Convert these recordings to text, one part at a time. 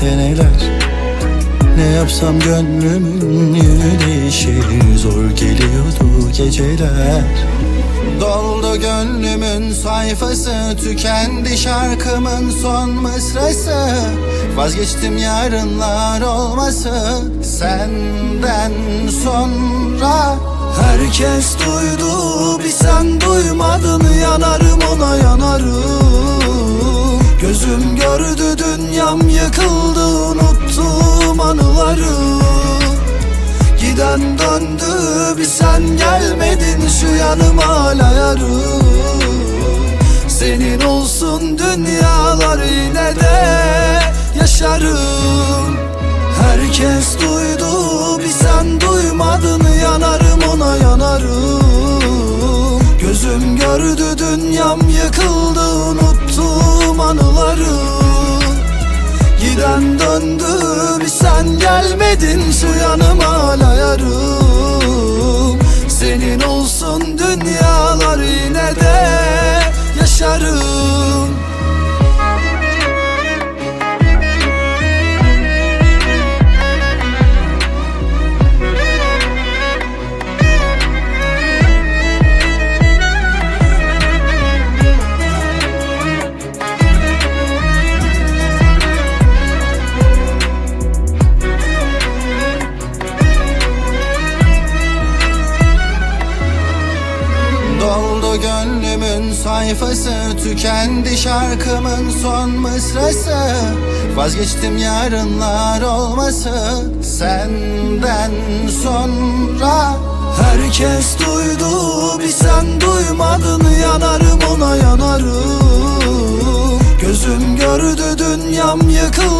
seneler. Ne yapsam gönlümün yönü değişir Zor geliyordu geceler. Doldu gönlümün sayfası Tükendi şarkımın son mısrası. Vazgeçtim yarınlar olması Senden sonra. Herkes duydu bir sen duymadın Yanarım ona yanarım Gözüm gördü dünyam yıkıldı Unuttum anıları. Giden döndü bir sen gelmedin Şu yanıma hala Senin olsun dünyalar yine de yaşarım. Herkes duydu Anıları Giden döndü bir sen gelmedin Şu yanıma hala gönlümün sayfası Tükendi şarkımın son mısrası. Vazgeçtim yarınlar olması Senden sonra. Herkes duydu bir sen duymadın Yanarım ona yanarım. Gözüm gördü dünyam yıkıldı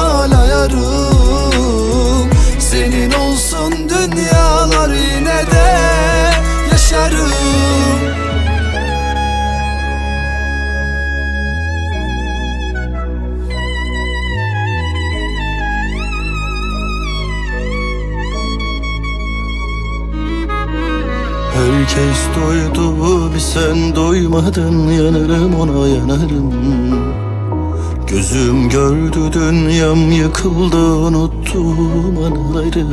Herkes duydu bir sen duymadın Yanarım ona yanarım Gözüm gördü dünyam yıkıldı Unuttum anıları.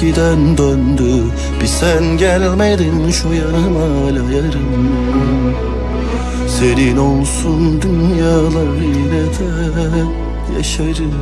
Giden döndü bir sen gelmedin Şu yanıma hala yarım. Senin olsun dünyalar yine de yaşarım